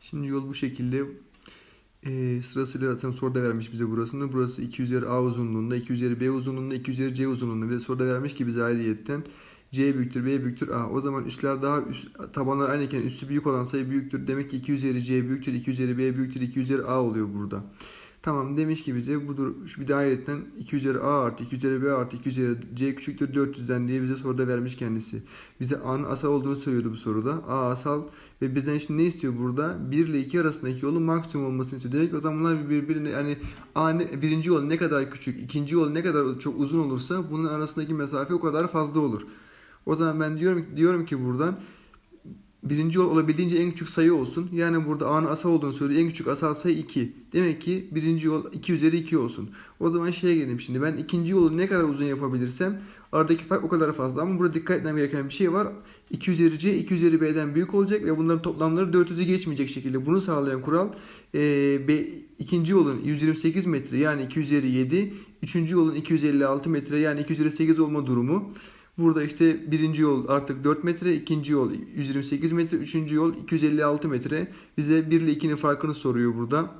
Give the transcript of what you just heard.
Şimdi yol bu şekilde. Ee, sırasıyla zaten soruda vermiş bize burasını. Burası 2 üzeri A uzunluğunda, 2 üzeri B uzunluğunda, 2 üzeri C uzunluğunda. Ve soruda vermiş ki bize ayrıyetten C büyüktür, B büyüktür A. O zaman üstler daha üst, tabanlar aynıyken üstü büyük olan sayı büyüktür. Demek ki 2 üzeri C büyüktür, 2 üzeri B büyüktür, 2 üzeri A oluyor burada. Tamam demiş ki bize budur şu bir de ayrıyetten 2 üzeri A artı 2 üzeri B artı 2 üzeri C küçüktür 400'den diye bize soruda vermiş kendisi. Bize A'nın asal olduğunu söylüyordu bu soruda. A asal ve bizden şimdi ne istiyor burada? 1 ile 2 arasındaki yolun maksimum olmasını istiyor. Demek o zaman bunlar birbirine yani A ne- birinci yol ne kadar küçük, ikinci yol ne kadar çok uzun olursa bunun arasındaki mesafe o kadar fazla olur. O zaman ben diyorum diyorum ki buradan birinci yol olabildiğince en küçük sayı olsun. Yani burada A'nın asal olduğunu söylüyor. En küçük asal sayı 2. Demek ki birinci yol 2 üzeri 2 olsun. O zaman şeye gelelim şimdi. Ben ikinci yolu ne kadar uzun yapabilirsem aradaki fark o kadar fazla. Ama burada dikkat etmem gereken bir şey var. 2 üzeri C 2 üzeri B'den büyük olacak ve bunların toplamları 400'ü geçmeyecek şekilde. Bunu sağlayan kural e, B, ikinci yolun 128 metre yani 2 üzeri 7. Üçüncü yolun 256 metre yani 2 üzeri 8 olma durumu. Burada işte birinci yol artık 4 metre, ikinci yol 128 metre, üçüncü yol 256 metre. Bize 1 ile 2'nin farkını soruyor burada.